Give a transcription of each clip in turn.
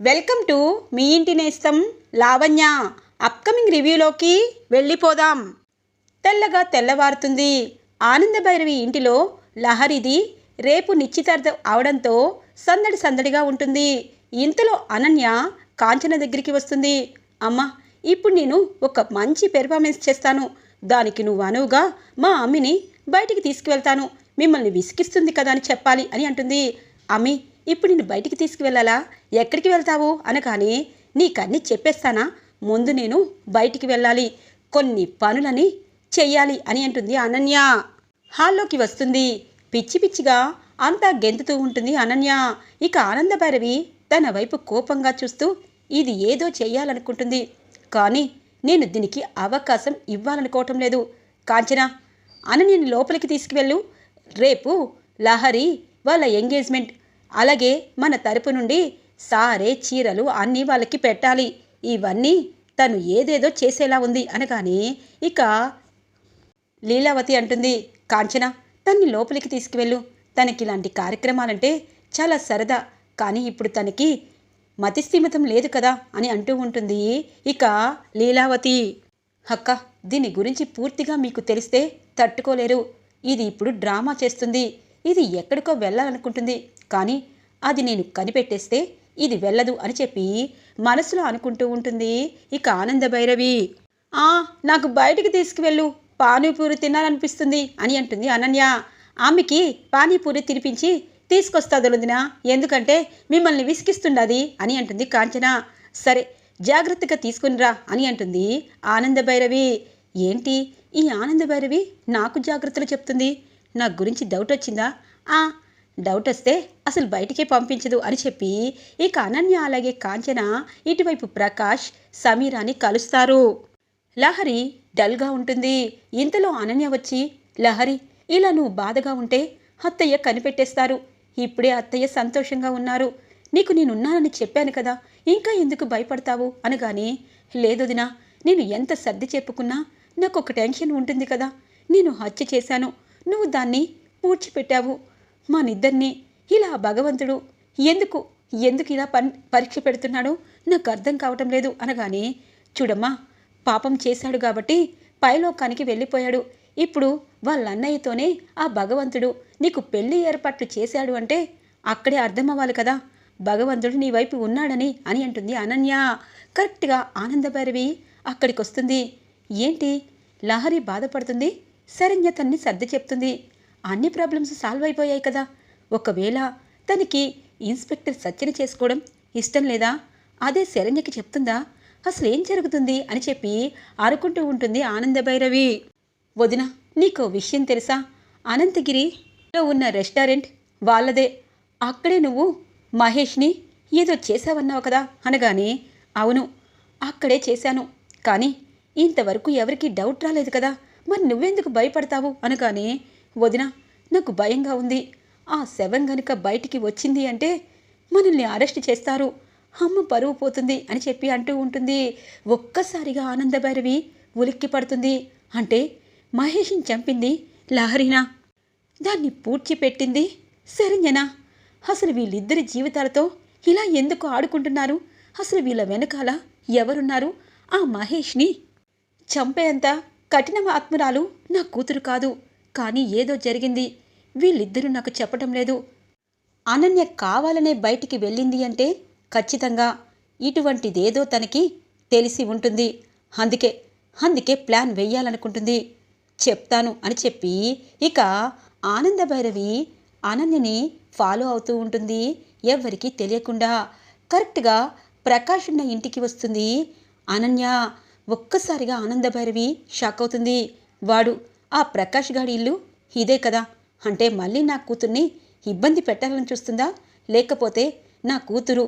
Welcome to me ఇంటి నేస్తం Lavanya. Upcoming రివ్యూలోకి వెళ్ళిపోదాం. తెల్లగా తెల్లవారుతుంది. ఆనందభైరవి ఇంటిలో లహరిది రేపు నిశ్చితార్థం అవడంతో సందడి సందడిగా ఉంటుంది. ఇంతలో అనన్య కాంచన దగ్గరికి వస్తుంది. అమ్మ ఇప్పుడు నేను ఒక మంచి పెర్ఫార్మెన్స్ చేస్తాను. దానికి నువ్వు అనువుగా మా అమ్మిని బయటికి తీసుకువెళ్తాను. మిమ్మల్ని విసిగిస్తుంది కదా అని చెప్పాలి అని అంటుంది. అమ్మి ఇప్పుడు నేను బయటికి తీసుకువెళ్ళాలా? ఎక్కడికి వెళ్తావు? అనగానే నీకన్నీ చెప్పేస్తానా? ముందు నేను బయటికి వెళ్ళాలి. కొన్ని పనులని చెయ్యాలి అని అంటుంది అనన్య. హాల్లోకి వస్తుంది. పిచ్చి పిచ్చిగా అంతా గెంతుతూ ఉంటుంది అనన్య. ఇక ఆనందభైరవి తన వైపు కోపంగా చూస్తూ ఇది ఏదో చేయాలనుకుంటుంది కానీ నేను దీనికి అవకాశం ఇవ్వాలనుకోవటం లేదు. కాంచన అనన్యని లోపలికి తీసుకువెళ్ళు. రేపు లహరి వాళ్ళ ఎంగేజ్మెంట్ అలాగే మన తరపు నుండి సారే చీరలు అన్నీ వాళ్ళకి పెట్టాలి. ఇవన్నీ తను ఏదేదో చేసేలా ఉంది అనగానే ఇక లీలావతి అంటుంది కాంచన తన్ని లోపలికి తీసుకువెళ్ళు. తనకి ఇలాంటి కార్యక్రమాలంటే చాలా సరదా. కానీ ఇప్పుడు తనకి మతిస్థిమితం లేదు కదా అని అంటూ ఉంటుంది ఇక లీలావతి. అక్క దీని గురించి పూర్తిగా మీకు తెలిస్తే తట్టుకోలేరు. ఇది ఇప్పుడు డ్రామా చేస్తుంది. ఇది ఎక్కడికో వెళ్ళాలనుకుంటుంది. కానీ అది నేను కనిపెట్టేస్తే ఇది వెళ్ళదు అని చెప్పి మనసులో అనుకుంటూ ఉంటుంది. ఇక ఆనంద భైరవి ఆ నాకు బయటికి తీసుకువెళ్ళు. పానీపూరి తినాలనిపిస్తుంది అని అంటుంది అనన్య. ఆమెకి పానీపూరి తినిపించి తీసుకొస్తా దొలుదిన ఎందుకంటే మిమ్మల్ని విసిగిస్తుండది అని అంటుంది కాంచన. సరే జాగ్రత్తగా తీసుకునిరా అని అంటుంది ఆనంద భైరవి. ఏంటి? ఈ ఆనంద భైరవి నాకు జాగ్రత్తలు చెప్తుంది? నా గురించి డౌట్ వచ్చిందా? ఆ డౌట్ వస్తే అసలు బయటికే పంపించదు అని చెప్పి ఇక అనన్య అలాగే కాంచన ఇటువైపు ప్రకాష్ సమీరాని కలుస్తారు. లహరి డల్గా ఉంటుంది. ఇంతలో అనన్య వచ్చి లహరి ఇలా నువ్వు బాధగా ఉంటే అత్తయ్య కనిపెట్టేస్తారు. ఇప్పుడే అత్తయ్య సంతోషంగా ఉన్నారు. నీకు నేనున్నానని చెప్పాను కదా ఇంకా ఎందుకు భయపడతావు? అనగాని లేదొదినా నేను ఎంత సర్ది చెప్పుకున్నా నాకు ఒక టెన్షన్ ఉంటుంది కదా. నేను హత్య చేశాను. నువ్వు దాన్ని పూడ్చిపెట్టావు. మా నిద్దరిని ఇలా భగవంతుడు ఎందుకు ఎందుకు ఇలా పన్ పరీక్ష పెడుతున్నాడో నాకు అర్థం కావటం లేదు అనగానే చూడమ్మా పాపం చేశాడు కాబట్టి పైలోకానికి వెళ్ళిపోయాడు. ఇప్పుడు వాళ్ళ అన్నయ్యతోనే ఆ భగవంతుడు నీకు పెళ్ళి ఏర్పాట్లు చేశాడు అంటే అక్కడే అర్థమవ్వాలి కదా. భగవంతుడు నీ వైపు ఉన్నాడని అని అంటుంది అనన్య. కరెక్ట్గా ఆనందభైరవి అక్కడికి వస్తుంది ఏంటి లహరి బాధపడుతుంది? శరణ్య తన్ని సర్ది చెప్తుంది. అన్ని ప్రాబ్లమ్స్ సాల్వ్ అయిపోయాయి కదా. ఒకవేళ తనకి ఇన్స్పెక్టర్ సత్యని చేసుకోవడం ఇష్టం లేదా? అదే శరణ్యకి చెప్తుందా? అసలు ఏం జరుగుతుంది అని చెప్పి అరుకుంటూ ఉంటుంది ఆనందభైరవి. వదిన నీకు విషయం తెలుసా? అనంతగిరిలో ఉన్న రెస్టారెంట్ వాళ్ళదే. అక్కడే నువ్వు మహేష్ని ఏదో చేసావన్నావు కదా అనగానే అవును అక్కడే చేశాను. కానీ ఇంతవరకు ఎవరికి డౌట్ రాలేదు కదా. మరి నువ్వెందుకు భయపడతావు? అనగానే వదిన నాకు భయంగా ఉంది. ఆ శవం గనుక బయటికి వచ్చింది అంటే మనల్ని అరెస్ట్ చేస్తారు. అమ్మ పరువు పోతుంది అని చెప్పి అంటూ ఉంటుంది. ఒక్కసారిగా ఆనందభైరవి ఉలిక్కి పడుతుంది. అంటే మహేష్ని చంపింది లహరినా? దాన్ని పూడ్చిపెట్టింది శరణ్యనా? అసలు వీళ్ళిద్దరి జీవితాలతో ఇలా ఎందుకు ఆడుకుంటున్నారు? అసలు వీళ్ళ వెనకాల ఎవరున్నారు? ఆ మహేష్ని చంపేంత కఠిన ఆత్మరాలు నా కూతురు కాదు. కానీ ఏదో జరిగింది. వీళ్ళిద్దరూ నాకు చెప్పటం లేదు. అనన్య కావాలనే బయటికి వెళ్ళింది అంటే ఖచ్చితంగా ఇటువంటిదేదో తనకి తెలిసి ఉంటుంది. అందుకే అందుకే ప్లాన్ వెయ్యాలనుకుంటుంది చెప్తాను అని చెప్పి ఇక ఆనందభైరవి అనన్యని ఫాలో అవుతూ ఉంటుంది. ఎవరికీ తెలియకుండా కరెక్ట్గా ప్రకాష్ ఉన్న ఇంటికి వస్తుంది. అనన్య ఒక్కసారిగా ఆనందభైరవి షాక్ అవుతుంది. వాడు ఆ ప్రకాష్ గాడి ఇల్లు ఇదే కదా? అంటే మళ్ళీ నా కూతుర్ని ఇబ్బంది పెట్టాలని చూస్తుందా? లేకపోతే నా కూతురు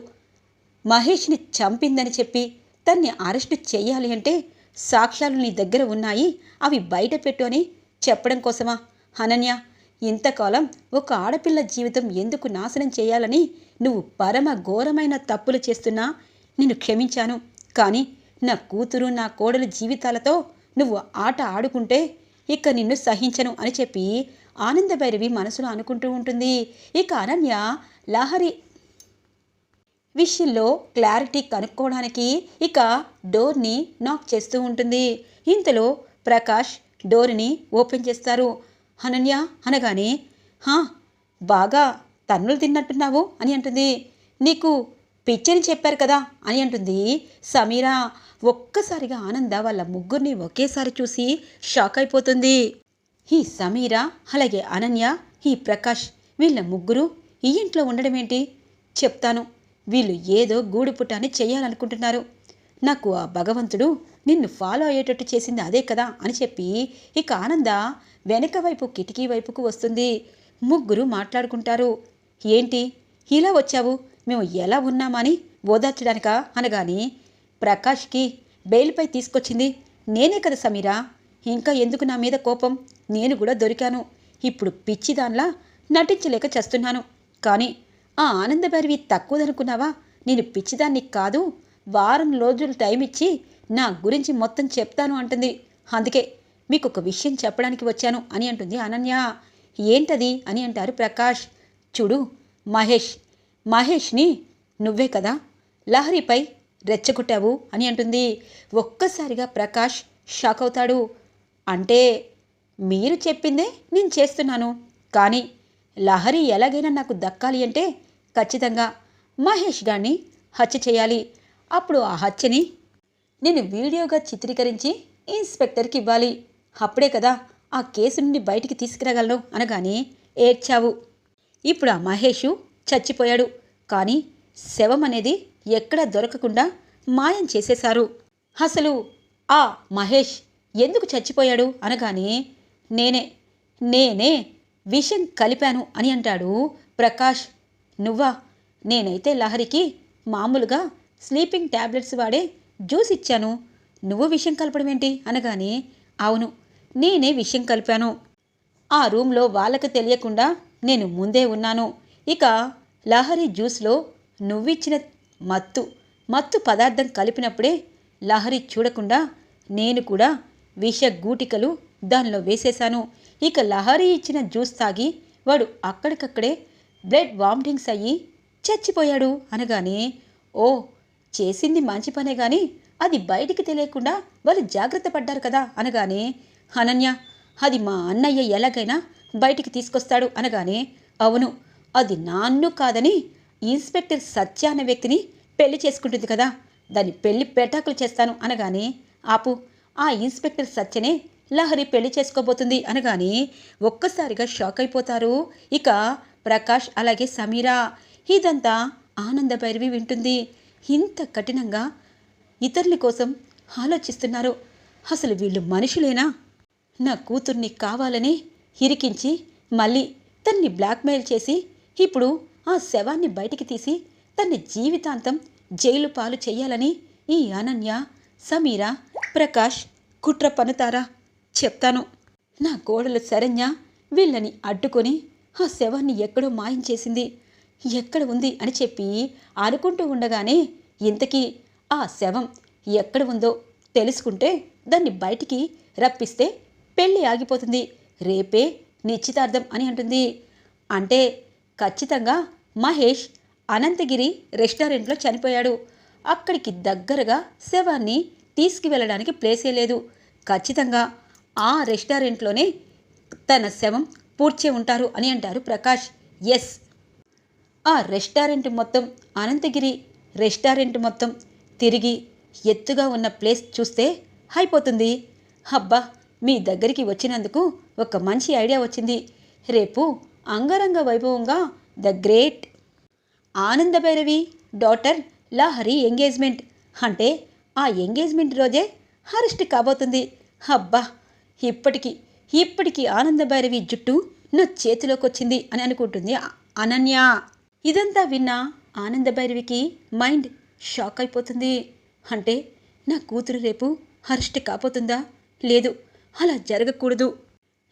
మహేష్ని చంపిందని చెప్పి తన్ని అరెస్టు చేయాలి అంటే సాక్ష్యాలు నీ దగ్గర ఉన్నాయి అవి బయట పెట్టు అని చెప్పడం కోసమా? అనన్య ఇంతకాలం ఒక ఆడపిల్ల జీవితం ఎందుకు నాశనం చేయాలని నువ్వు పరమ ఘోరమైన తప్పులు చేస్తున్నా నిన్ను క్షమించాను. కానీ నా కూతురు నా కోడలు జీవితాలతో నువ్వు ఆట ఆడుకుంటే ఇక నిన్ను సహించను అని చెప్పి ఆనందభైరవి మనసులో అనుకుంటూ ఉంటుంది. ఇక అనన్య లహరి విషయంలో క్లారిటీ కనుక్కోవడానికి ఇక డోర్ని నాక్ చేస్తూ ఉంటుంది. ఇంతలో ప్రకాష్ డోర్ని ఓపెన్ చేస్తారు. అనన్య అనగానే హా బాగా తన్నులు తిన్నట్టున్నావు అని అంటుంది. నీకు పిచ్చని చెప్పారు కదా అని అంటుంది. సమీరా ఒక్కసారిగా ఆనంద వాళ్ళ ముగ్గురిని ఒకేసారి చూసి షాక్ అయిపోతుంది. ఈ సమీరా అలాగే అనన్య ఈ ప్రకాష్ వీళ్ళ ముగ్గురు ఈ ఇంట్లో ఉండడం ఏంటి? చెప్తాను. వీళ్ళు ఏదో గూడు పుట్టాన్ని చేయాలనుకుంటున్నారు. నాకు ఆ భగవంతుడు నిన్ను ఫాలో అయ్యేటట్టు చేసింది అదే కదా అని చెప్పి ఇక ఆనంద వెనక వైపు కిటికీ వైపుకు వస్తుంది. ముగ్గురు మాట్లాడుకుంటారు. ఏంటి? ఇలా వచ్చావు? మేము ఎలా ఉన్నామని ఓదార్చడానికా? అనగాని ప్రకాష్కి బెయిల్పై తీసుకొచ్చింది నేనే కదా సమీరా. ఇంకా ఎందుకు నా మీద కోపం? నేను కూడా దొరికాను. ఇప్పుడు పిచ్చిదాన్లా నటించలేక చేస్తున్నాను. కానీ ఆ ఆనందభైరవి తక్కువదనుకున్నావా? నేను పిచ్చిదాన్ని కాదు వారం రోజులు టైం ఇచ్చి నా గురించి మొత్తం చెప్తాను అంటుంది. అందుకే మీకు ఒక విషయం చెప్పడానికి వచ్చాను అని అంటుంది అనన్య. ఏంటది? అని అంటారు ప్రకాష్. చూడు మహేష్ మహేష్ని నువ్వే కదా లహరిపై రెచ్చగొట్టావు అని అంటుంది. ఒక్కసారిగా ప్రకాష్ షాక్ అవుతాడు. అంటే మీరు చెప్పిందే నేను చేస్తున్నాను. కానీ లహరి ఎలాగైనా నాకు దక్కాలి అంటే ఖచ్చితంగా మహేష్ గారిని హత్య చేయాలి. అప్పుడు ఆ హత్యని నేను వీడియోగా చిత్రీకరించి ఇన్స్పెక్టర్కి ఇవ్వాలి. అప్పుడే కదా ఆ కేసు నుండి బయటికి తీసుకురాగలను అనగానే ఏడ్చావు. ఇప్పుడు ఆ మహేషు చచ్చిపోయాడు. కానీ శవం అనేది ఎక్కడా దొరకకుండా మాయం చేసేశారు. అసలు ఆ మహేష్ ఎందుకు చచ్చిపోయాడు అనగానే నేనే నేనే విషం కలిపాను అని అంటాడు ప్రకాష్. నువ్వా? నేనైతే లహరికి మామూలుగా స్లీపింగ్ ట్యాబ్లెట్స్ వాడే జ్యూస్ ఇచ్చాను. నువ్వు విషయం కలపడం ఏంటి? అనగానే అవును నేనే విషయం కలిపాను. ఆ రూమ్లో వాళ్ళకి తెలియకుండా నేను ముందే ఉన్నాను. ఇక లహరి జ్యూస్లో నువ్విచ్చిన మత్తు మత్తు పదార్థం కలిపినప్పుడే లహరి చూడకుండా నేను కూడా విష గూటికలు దానిలో వేసేశాను. ఇక లహరి ఇచ్చిన జ్యూస్ తాగి వాడు అక్కడికక్కడే బ్లడ్ వామిటింగ్స్ అయ్యి చచ్చిపోయాడు అనగానే ఓ చేసింది మంచి పనే కానీ అది బయటికి తెలియకుండా వాళ్ళు జాగ్రత్త పడ్డారు కదా అనగానే అనన్య అది మా అన్నయ్య ఎలాగైనా బయటికి తీసుకొస్తాడు అనగానే అవును అది నాన్ను కాదని ఇన్స్పెక్టర్ సత్య అనే వ్యక్తిని పెళ్ళి చేసుకుంటుంది కదా. దాన్ని పెళ్ళి పెటాకులు చేస్తాను అనగానే ఆపు ఆ ఇన్స్పెక్టర్ సత్యనే లహరి పెళ్ళి చేసుకోబోతుంది అనగానే ఒక్కసారిగా షాక్ అయిపోతారు. ఇక ప్రకాష్ అలాగే సమీరా. ఇదంతా ఆనంద భైరవి వింటుంది. ఇంత కఠినంగా ఇతరుల కోసం ఆలోచిస్తున్నారు. అసలు వీళ్ళు మనుషులేనా? నా కూతుర్ని కావాలని ఇరికించి మళ్ళీ తన్ని బ్లాక్మెయిల్ చేసి ఇప్పుడు ఆ శవాన్ని బయటికి తీసి తన జీవితాంతం జైలు పాలు చేయాలని ఈ అనన్య సమీర ప్రకాష్ కుట్ర పనుతారా చెప్తాను. నా కోడలు శరణ్య వీళ్ళని అడ్డుకొని ఆ శవాన్ని ఎక్కడో మాయం చేసింది. ఎక్కడ ఉంది అని చెప్పి అనుకుంటూ ఉండగానే ఇంతకీ ఆ శవం ఎక్కడ ఉందో తెలుసుకుంటే దాన్ని బయటికి రప్పిస్తే పెళ్ళి ఆగిపోతుంది. రేపే నిశ్చితార్థం అని అంటుంది. అంటే ఖచ్చితంగా మహేష్ అనంతగిరి రెస్టారెంట్లో చనిపోయాడు. అక్కడికి దగ్గరగా శవాన్ని తీసుకువెళ్ళడానికి ప్లేసే లేదు. ఖచ్చితంగా ఆ రెస్టారెంట్లోనే తన శవం పూడ్చే ఉంటారు అని అంటారు ప్రకాష్. ఎస్. ఆ రెస్టారెంట్ మొత్తం అనంతగిరి రెస్టారెంట్ మొత్తం తిరిగి ఎత్తుగా ఉన్న ప్లేస్ చూస్తే అయిపోతుంది. అబ్బా మీ దగ్గరికి వచ్చినందుకు ఒక మంచి ఐడియా వచ్చింది. రేపు అంగరంగ వైభవంగా the great. Anandabhairavi daughter Lahari engagement. అంటే ఆ ఎంగేజ్మెంట్ రోజే అరెస్ట్ కాబోతుంది. అబ్బా! ఇప్పటికి ఇప్పటికి ఆనందభైరవి జుట్టు నా చేతిలోకి వచ్చింది అని అనుకుంటుంది అనన్య. ఇదంతా విన్న ఆనందభైరవికి మైండ్ షాక్ అయిపోతుంది. అంటే నా కూతురు రేపు అరెస్ట్ కాబోతుందా? లేదు అలా జరగకూడదు.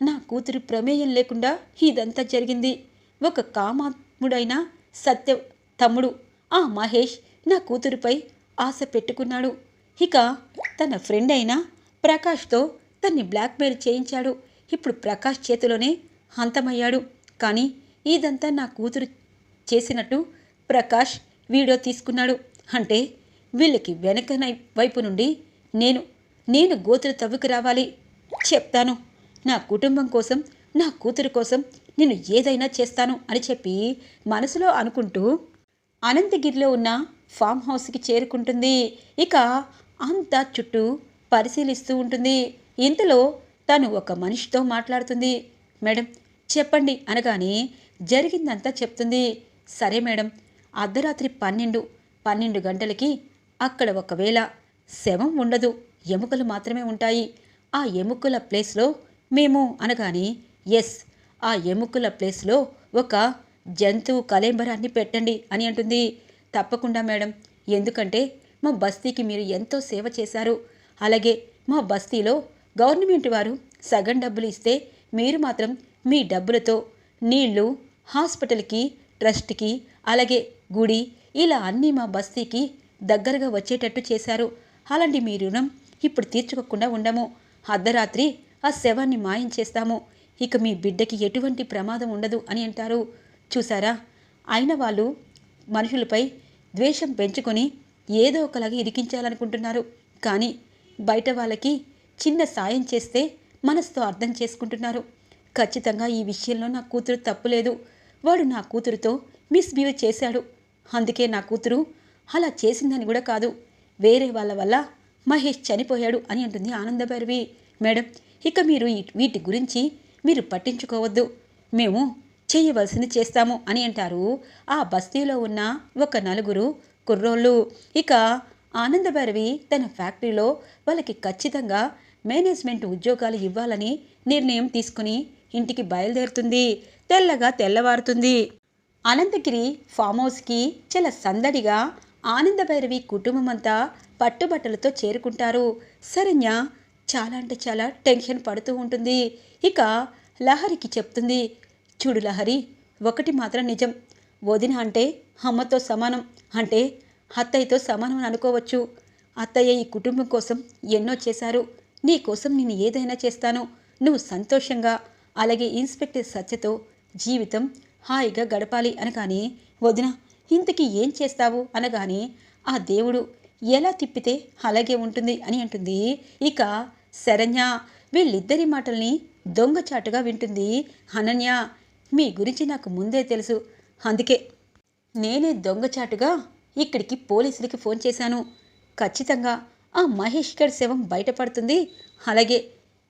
నా కూతురు ప్రమేయం లేకుండా ఇదంతా జరిగింది. ఒక కామాత్ముడైన సత్య తమ్ముడు ఆ మహేష్ నా కూతురుపై ఆశ పెట్టుకున్నాడు. ఇక తన ఫ్రెండ్ అయిన ప్రకాష్తో తన్ని బ్లాక్మెయిల్ చేయించాడు. ఇప్పుడు ప్రకాష్ చేతిలోనే హంతమయ్యాడు కానీ ఇదంతా నా కూతురు చేసినట్టు ప్రకాష్ వీడియో తీసుకున్నాడు. అంటే వీళ్ళకి వెనక వైపు నుండి నేను నేను గోతులు తవ్వుకు రావాలి. చెప్తాను. నా కుటుంబం కోసం నా కూతురు కోసం నేను ఏదైనా చేస్తాను అని చెప్పి మనసులో అనుకుంటూ అనంతగిరిలో ఉన్న ఫామ్ హౌస్కి చేరుకుంటుంది. ఇక అంతా చుట్టూ పరిశీలిస్తూ ఉంటుంది. ఇంతలో తను ఒక మనిషితో మాట్లాడుతుంది. మేడం చెప్పండి అనగానే జరిగిందంతా చెప్తుంది. సరే మేడం అర్ధరాత్రి పన్నెండు పన్నెండు గంటలకి అక్కడ ఒకవేళ శవం ఉండదు ఎముకలు మాత్రమే ఉంటాయి. ఆ ఎముకల ప్లేస్లో మేము అనగానే ఎస్ ఆ ఎముకల ప్లేస్లో ఒక జంతువు కలేంబరాన్ని పెట్టండి అని అంటుంది. తప్పకుండా మేడం. ఎందుకంటే మా బస్తీకి మీరు ఎంతో సేవ చేశారు. అలాగే మా బస్తీలో గవర్నమెంట్ వారు సగం డబ్బులు ఇస్తే మీరు మాత్రం మీ డబ్బులతో నీళ్ళు హాస్పిటల్కి ట్రస్ట్కి అలాగే గుడి ఇలా అన్నీ మా బస్తీకి దగ్గరగా వచ్చేటట్టు చేశారు. అలాంటి మీ రుణం ఇప్పుడు తీర్చుకోకుండా ఉండము. అర్ధరాత్రి ఆ శవాన్ని మాయం చేస్తాము. ఇక మీ బిడ్డకి ఎటువంటి ప్రమాదం ఉండదు అని అంటారు. చూసారా అయిన వాళ్ళు మనుషులపై ద్వేషం పెంచుకొని ఏదో ఒకలాగా ఇరికించాలనుకుంటున్నారు. కానీ బయట వాళ్ళకి చిన్న సాయం చేస్తే మనసుతో అర్థం చేసుకుంటున్నారు. ఖచ్చితంగా ఈ విషయంలో నా కూతురు తప్పులేదు. వాడు నా కూతురుతో మిస్బిహేవ్ చేశాడు. అందుకే నా కూతురు అలా చేసిందని కూడా కాదు. వేరే వాళ్ళ వల్ల మహేష్ చనిపోయాడు అని అంటుంది ఆనందభైరవి. మేడం ఇక మీరు వీటి గురించి మీరు పట్టించుకోవద్దు. మేము చేయవలసింది చేస్తాము అని అంటారు. ఆ బస్తీలో ఉన్న ఒక నలుగురు కుర్రోళ్ళు. ఇక ఆనందభైరవి తన ఫ్యాక్టరీలో వాళ్ళకి ఖచ్చితంగా మేనేజ్మెంట్ ఉద్యోగాలు ఇవ్వాలని నిర్ణయం తీసుకుని ఇంటికి బయలుదేరుతుంది. తెల్లగా తెల్లవారుతుంది. అనంతగిరి ఫామ్ హౌస్కి చాలా సందడిగా ఆనందభైరవి కుటుంబం అంతా పట్టుబట్టలతో చేరుకుంటారు. శరణ్య చాలా అంటే చాలా టెన్షన్ పడుతూ ఉంటుంది. ఇక లహరికి చెప్తుంది చూడు లహరి ఒకటి మాత్రం నిజం. వదిన అంటే అమ్మతో సమానం. అంటే అత్తయ్యతో సమానం అని అనుకోవచ్చు. అత్తయ్య ఈ కుటుంబం కోసం ఎన్నో చేశారు. నీ కోసం నేను ఏదైనా చేస్తాను. నువ్వు సంతోషంగా అలాగే ఇన్స్పెక్టర్ సత్యతో జీవితం హాయిగా గడపాలి అనగానే వదిన ఇంతకీ ఏం చేస్తావు? అనగానే ఆ దేవుడు ఎలా తిప్పితే అలాగే ఉంటుంది అని అంటుంది. ఇక శరణ్య వీళ్ళిద్దరి మాటల్ని దొంగచాటుగా వింటుంది అనన్య మీ గురించి నాకు ముందే తెలుసు. అందుకే నేనే దొంగచాటుగా ఇక్కడికి పోలీసులకి ఫోన్ చేశాను. ఖచ్చితంగా ఆ మహేష్ గడ్ శవం బయటపడుతుంది. అలాగే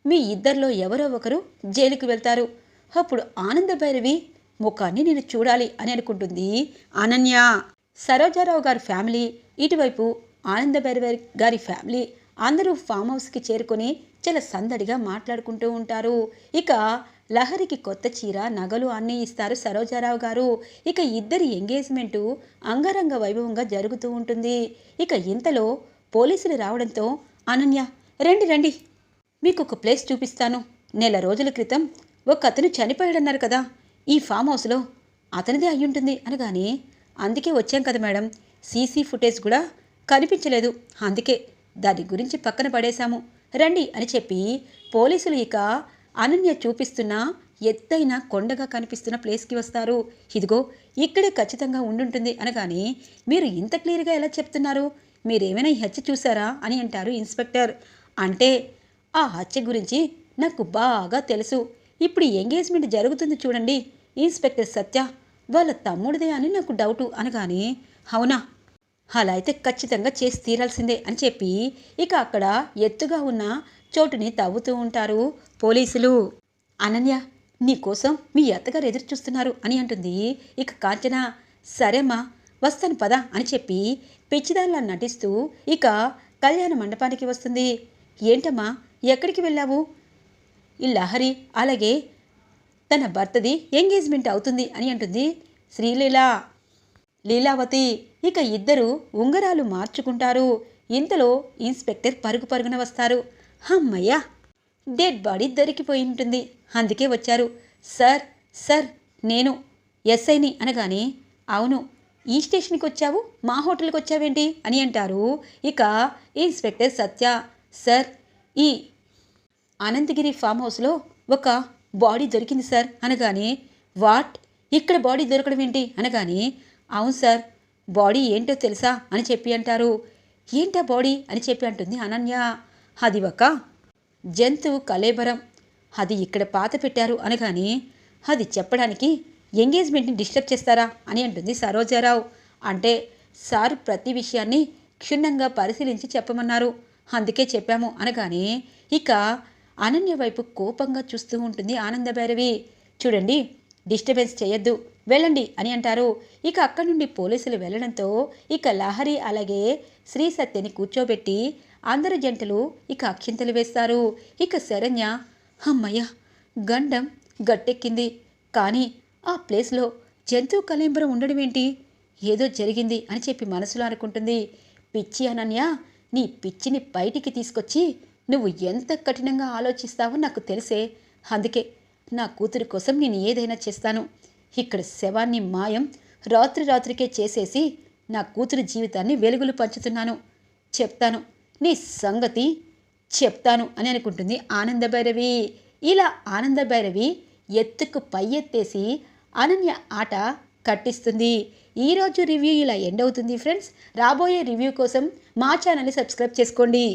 మీ ఇద్దరిలో ఎవరో ఒకరు జైలుకు వెళ్తారు. అప్పుడు ఆనంద భైరవి ముఖాన్ని నేను చూడాలి అని అనుకుంటుంది అనన్య. సరోజారావు గారి ఫ్యామిలీ ఇటువైపు ఆనంద భైరవి గారి ఫ్యామిలీ అందరూ ఫామ్ హౌస్కి చేరుకొని చాలా సందడిగా మాట్లాడుకుంటూ ఉంటారు. ఇక లహరికి కొత్త చీర నగలు అన్నీ ఇస్తారు సరోజారావు గారు. ఇక ఇద్దరి ఎంగేజ్మెంటు అంగరంగ వైభవంగా జరుగుతూ ఉంటుంది. ఇక ఇంతలో పోలీసులు రావడంతో అనన్య రండి రండి. మీకు ఒక ప్లేస్ చూపిస్తాను. నెల రోజుల క్రితం ఒక అతను చనిపోయాడన్నారు కదా. ఈ ఫామ్ హౌస్లో అతనిదే అయ్యుంటుంది అనగానే అందుకే వచ్చాం కదా మేడం. సీసీ ఫుటేజ్ కూడా కనిపించలేదు. అందుకే దాని గురించి పక్కన పడేశాము. రండి అని చెప్పి పోలీసులు ఇక అనన్య చూపిస్తున్న ఎత్తైన కొండగా కనిపిస్తున్న ప్లేస్కి వస్తారు. ఇదిగో ఇక్కడే ఖచ్చితంగా ఉండుంటుంది అనగానే మీరు ఇంత క్లియర్గా ఎలా చెప్తున్నారు? మీరేమైనా ఈ హత్య చూసారా అని అంటారు ఇన్స్పెక్టర్. అంటే ఆ హత్య గురించి నాకు బాగా తెలుసు. ఇప్పుడు ఎంగేజ్మెంట్ జరుగుతుంది చూడండి. ఇన్స్పెక్టర్ సత్య వాళ్ళ తమ్ముడిదే అని నాకు డౌటు అనగానే అవునా? అలా అయితే ఖచ్చితంగా చేసి తీరాల్సిందే అని చెప్పి ఇక అక్కడ ఎత్తుగా ఉన్న చోటుని తవ్వుతూ ఉంటారు పోలీసులు. అనన్య నీకోసం మీ అత్తగారు ఎదురు చూస్తున్నారు అని అంటుంది. ఇక కాంచన సరేమ్మా వస్తాను పద అని చెప్పి పిచ్చిదానిలా నటిస్తూ ఇక కళ్యాణ మండపానికి వస్తుంది. ఏంటమ్మా ఎక్కడికి వెళ్ళావు? ఈ లహరి అలాగే తన భర్తది ఎంగేజ్మెంట్ అవుతుంది అని అంటుంది శ్రీలీల. లీలావతి ఇక ఇద్దరు ఉంగరాలు మార్చుకుంటారు. ఇంతలో ఇన్స్పెక్టర్ పరుగు పరుగున వస్తారు. అమ్మయ్యా! డెడ్ బాడీ దొరికిపోయి ఉంటుంది. అందుకే వచ్చారు. సార్ సార్ నేను ఎస్ఐని అనగానే అవును ఈ స్టేషన్కి వచ్చావు? మా హోటల్కి వచ్చావేంటి? అని అంటారు. ఇక ఇన్స్పెక్టర్ సత్య. సార్ ఈ అనంతగిరి ఫామ్ హౌస్లో ఒక బాడీ దొరికింది సార్ అనగానే వాట్? ఇక్కడ బాడీ దొరకడం ఏంటి? అనగానే అవును సార్ బాడీ ఏంటో తెలుసా అని చెప్పి అంటారు. ఏంటా బాడీ అని చెప్పి అంటుంది అనన్య. అది ఒక జంతువు కలేబరం. అది ఇక్కడ పాత పెట్టారు అనగానే అది చెప్పడానికి ఎంగేజ్మెంట్ని డిస్టర్బ్ చేస్తారా అని అంటుంది సరోజారావు. అంటే సార్ ప్రతి విషయాన్ని క్షుణ్ణంగా పరిశీలించి చెప్పమన్నారు. అందుకే చెప్పాము అనగానే ఇక అనన్య వైపు కోపంగా చూస్తూ ఉంటుంది ఆనందభైరవి. చూడండి డిస్టర్బెన్స్ చేయొద్దు. వెళ్ళండి అని అంటారు. ఇక అక్కడి నుండి పోలీసులు వెళ్ళడంతో ఇక లహరి అలాగే శ్రీ సత్యని కూర్చోబెట్టి అందరు జంటలు ఇక అక్షింతలు వేస్తారు. ఇక శరణ్య అమ్మయ్య గండం గట్టెక్కింది. కానీ ఆ ప్లేస్లో జంతువు కలింబరం ఉండడం ఏంటి? ఏదో జరిగింది అని చెప్పి మనసులో అనుకుంటుంది. పిచ్చి అనన్య నీ పిచ్చిని బయటికి తీసుకొచ్చి నువ్వు ఎంత కఠినంగా ఆలోచిస్తావో నాకు తెలిసే. అందుకే నా కూతురి కోసం నేను ఏదైనా చేస్తాను. ఇక్కడ శవాన్ని మాయం రాత్రి రాత్రికే చేసేసి నా కూతురి జీవితాన్ని వెలుగులు పంచుతున్నాను. చెప్తాను. నీ సంగతి చెప్తాను అని అనుకుంటుంది ఆనందభైరవి. ఇలా ఆనందభైరవి ఎత్తుకు పై ఎత్తేసి అనన్య ఆట కట్టిస్తుంది. ఈరోజు రివ్యూ ఇలా ఎండ్ అవుతుంది ఫ్రెండ్స్. రాబోయే రివ్యూ కోసం మా ఛానల్ని సబ్స్క్రైబ్ చేసుకోండి.